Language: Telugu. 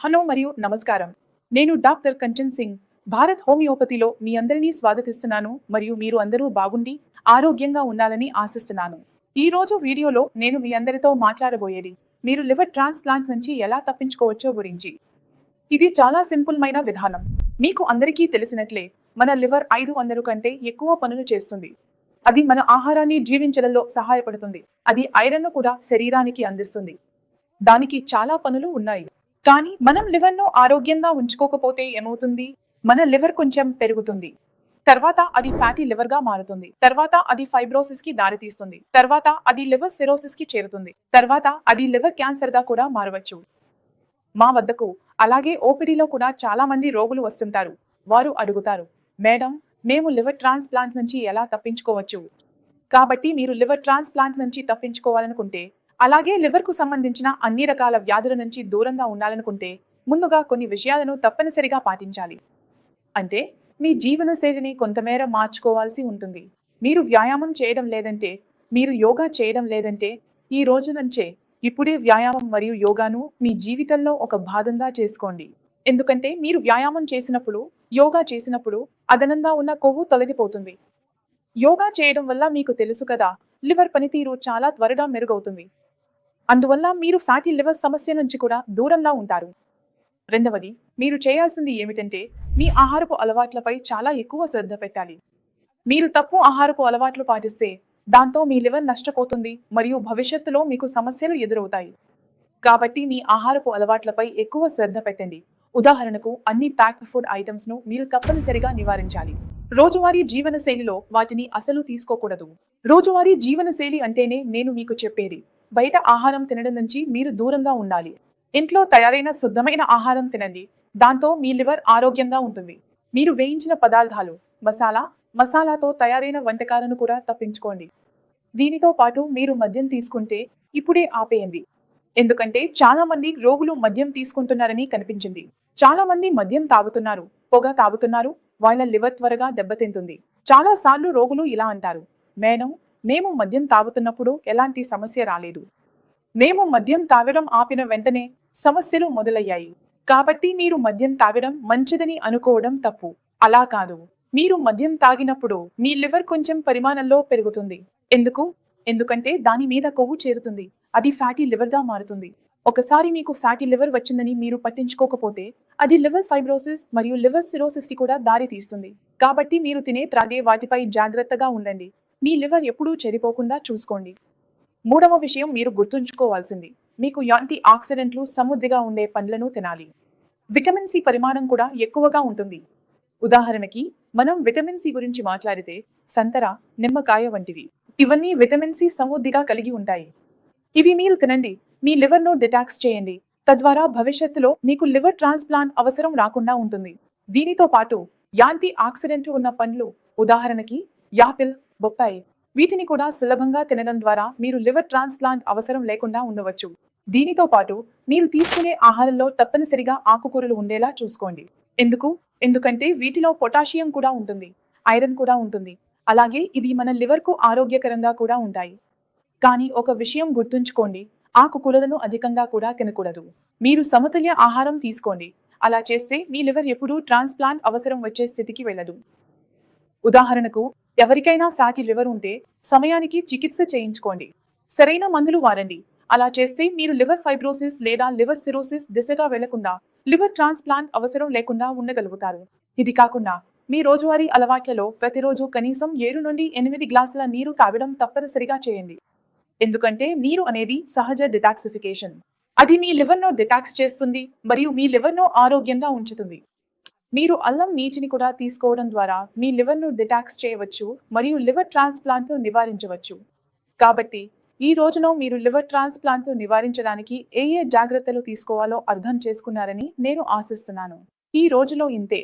హలో మరియు నమస్కారం. నేను డాక్టర్ కంచన్ సింగ్ భారత్ హోమియోపతిలో మీ అందరినీ స్వాగతిస్తున్నాను మరియు మీరు అందరూ బాగుండి ఆరోగ్యంగా ఉండాలని ఆశిస్తున్నాను. ఈ రోజు వీడియోలో నేను మీ అందరితో మాట్లాడబోయేది మీరు లివర్ ట్రాన్స్ప్లాంట్ నుంచి ఎలా తప్పించుకోవచ్చో గురించి. ఇది చాలా సింపుల్మైన విధానం. మీకు అందరికీ తెలిసినట్లే మన లివర్ ఐదు వందలు కంటే ఎక్కువ పనులు చేస్తుంది. అది మన ఆహారాన్ని జీవించడంలో సహాయపడుతుంది. అది ఐరన్ను కూడా శరీరానికి అందిస్తుంది. దానికి చాలా పనులు ఉన్నాయి. కానీ మనం లివర్ను ఆరోగ్యంగా ఉంచుకోకపోతే ఏమవుతుంది? మన లివర్ కొంచెం పెరుగుతుంది. తర్వాత అది ఫ్యాటీ లివర్గా మారుతుంది. తర్వాత అది ఫైబ్రోసిస్కి దారితీస్తుంది. తర్వాత అది లివర్ సిరోసిస్కి చేరుతుంది. తర్వాత అది లివర్ క్యాన్సర్గా కూడా మారవచ్చు. మా వద్దకు అలాగే ఓపీడీలో కూడా చాలా మంది రోగులు వస్తుంటారు. వారు అడుగుతారు మేడం మేము లివర్ ట్రాన్స్ప్లాంట్ నుంచి ఎలా తప్పించుకోవచ్చు? కాబట్టి మీరు లివర్ ట్రాన్స్ప్లాంట్ నుంచి తప్పించుకోవాలనుకుంటే అలాగే లివర్కు సంబంధించిన అన్ని రకాల వ్యాధుల నుంచి దూరంగా ఉండాలనుకుంటే ముందుగా కొన్ని విషయాలను తప్పనిసరిగా పాటించాలి. అంటే మీ జీవన శైలిని కొంతమేర మార్చుకోవాల్సి ఉంటుంది. మీరు వ్యాయామం చేయడం లేదంటే మీరు యోగా చేయడం లేదంటే ఈ రోజు నుంచే ఇప్పుడే వ్యాయామం మరియు యోగాను మీ జీవితంలో ఒక భాగంగా చేసుకోండి. ఎందుకంటే మీరు వ్యాయామం చేసినప్పుడు యోగా చేసినప్పుడు అదనంగా ఉన్న కొవ్వు తొలగిపోతుంది. యోగా చేయడం వల్ల మీకు తెలుసు కదా లివర్ పనితీరు చాలా త్వరగా మెరుగవుతుంది. అందువల్ల మీరు ఫ్యాటీ లివర్ సమస్య నుంచి కూడా దూరంగా ఉంటారు. రెండవది మీరు చేయాల్సింది ఏమిటంటే మీ ఆహారపు అలవాట్లపై చాలా ఎక్కువ శ్రద్ధ పెట్టాలి. మీరు తప్పు ఆహారపు అలవాట్లు పాటిస్తే దాంతో మీ లివర్ నష్టపోతుంది మరియు భవిష్యత్తులో మీకు సమస్యలు ఎదురవుతాయి. కాబట్టి మీ ఆహారపు అలవాట్లపై ఎక్కువ శ్రద్ధ పెట్టండి. ఉదాహరణకు అన్ని ప్యాక్డ్ ఫుడ్ ఐటమ్స్ను మీరు తప్పనిసరిగా నివారించాలి. రోజువారీ జీవన శైలిలో వాటిని అసలు తీసుకోకూడదు. రోజువారీ జీవన శైలి అంటేనే నేను మీకు చెప్పేది బయట ఆహారం తినడం నుంచి మీరు దూరంగా ఉండాలి. ఇంట్లో తయారైన శుద్ధమైన ఆహారం తినండి. దాంతో మీ లివర్ ఆరోగ్యంగా ఉంటుంది. మీరు వేయించిన పదార్థాలు మసాలా మసాలాతో తయారైన వంటకాలను కూడా తప్పించుకోండి. దీనితో పాటు మీరు మద్యం తీసుకుంటే ఇప్పుడే ఆపేయండి. ఎందుకంటే చాలా మంది రోగులు మద్యం తీసుకుంటున్నారని కనిపించింది. చాలా మంది మద్యం తాగుతున్నారు పొగ తాగుతున్నారు వాళ్ళ లివర్ త్వరగా దెబ్బతింటుంది. చాలా సార్లు రోగులు ఇలా అంటారు. మేడం మేము మద్యం తాగుతున్నప్పుడు ఎలాంటి సమస్య రాలేదు. మేము మద్యం తాగడం ఆపిన వెంటనే సమస్యలు మొదలయ్యాయి. కాబట్టి మీరు మద్యం తాగడం మంచిదని అనుకోవడం తప్పు. అలా కాదు. మీరు మద్యం తాగినప్పుడు మీ లివర్ కొంచెం పరిమాణంలో పెరుగుతుంది. ఎందుకు? ఎందుకంటే దాని మీద కొవ్వు చేరుతుంది. అది ఫ్యాటీ లివర్గా మారుతుంది. ఒకసారి మీకు ఫ్యాటీ లివర్ వచ్చిందని మీరు పట్టించుకోకపోతే అది లివర్ ఫైబ్రోసిస్ మరియు లివర్ సిరోసిస్కి కూడా దారి తీస్తుంది కాబట్టి మీరు తినే త్రాగే వాటిపై జాగ్రత్తగా ఉండండి. మీ లివర్ ఎప్పుడూ చెడిపోకుండా చూసుకోండి. మూడవ విషయం మీరు గుర్తుంచుకోవాల్సింది. మీకు యాంటీ ఆక్సిడెంట్లు సమృద్ధిగా ఉండే పండ్లను తినాలి. విటమిన్ సి పరిమాణం కూడా ఎక్కువగా ఉంటుంది. ఉదాహరణకి మనం విటమిన్ సి గురించి మాట్లాడితే సంతర నిమ్మకాయ వంటివి. ఇవన్నీ విటమిన్ సి సమృద్ధిగా కలిగి ఉంటాయి. ఇవి మీరు తినండి. మీ లివర్ను డిటాక్స్ చేయండి. తద్వారా భవిష్యత్తులో మీకు లివర్ ట్రాన్స్ప్లాంట్ అవసరం రాకుండా ఉంటుంది. దీనితో పాటు యాంటీ ఆక్సిడెంట్లు ఉన్న పండ్లు ఉదాహరణకి యాపిల్ బొప్పాయి. వీటిని కూడా సులభంగా తినడం ద్వారా మీరు లివర్ ట్రాన్స్ప్లాంట్ అవసరం లేకుండా ఉండవచ్చు. దీనితో పాటు మీరు తీసుకునే ఆహారంలో తప్పనిసరిగా ఆకుకూరలు ఉండేలా చూసుకోండి. ఎందుకు? ఎందుకంటే వీటిలో పొటాషియం కూడా ఉంటుంది. ఐరన్ కూడా ఉంటుంది. అలాగే ఇది మన లివర్కు ఆరోగ్యకరంగా కూడా ఉంటాయి. కానీ ఒక విషయం గుర్తుంచుకోండి. ఆకుకూరలను అధికంగా కూడా తినకూడదు. మీరు సమతుల్య ఆహారం తీసుకోండి. అలా చేస్తే మీ లివర్ ఎప్పుడూ ట్రాన్స్ప్లాంట్ అవసరం వచ్చే స్థితికి వెళ్ళదు. ఉదాహరణకు ఎవరికైనా సాకి లివర్ ఉంటే సమయానికి చికిత్స చేయించుకోండి. సరైన మందులు వాడండి. అలా చేస్తే మీరు లివర్ ఫైబ్రోసిస్ లేదా లివర్ సిరోసిస్ దిశగా వెళ్ళకుండా లివర్ ట్రాన్స్ప్లాంట్ అవసరం లేకుండా ఉండగలుగుతారు. ఇది కాకుండా మీ రోజువారీ అలవాట్లలో ప్రతిరోజు కనీసం ఏడు నుండి ఎనిమిది గ్లాసుల నీరు తాగడం తప్పనిసరిగా చేయండి. ఎందుకంటే నీరు అనేది సహజ డిటాక్సిఫికేషన్. అది మీ లివర్ను డిటాక్స్ చేస్తుంది మరియు మీ లివర్ను ఆరోగ్యంగా ఉంచుతుంది. మీరు అల్లం నీటిని కూడా తీసుకోవడం ద్వారా మీ లివర్ను డిటాక్స్ చేయవచ్చు మరియు లివర్ ట్రాన్స్ప్లాంట్ను నివారించవచ్చు. కాబట్టి ఈ రోజున మీరు లివర్ ట్రాన్స్ప్లాంట్ను నివారించడానికి ఏ ఏ జాగ్రత్తలు తీసుకోవాలో అర్థం చేసుకున్నారని నేను ఆశిస్తున్నాను. ఈ రోజులో ఇంతే.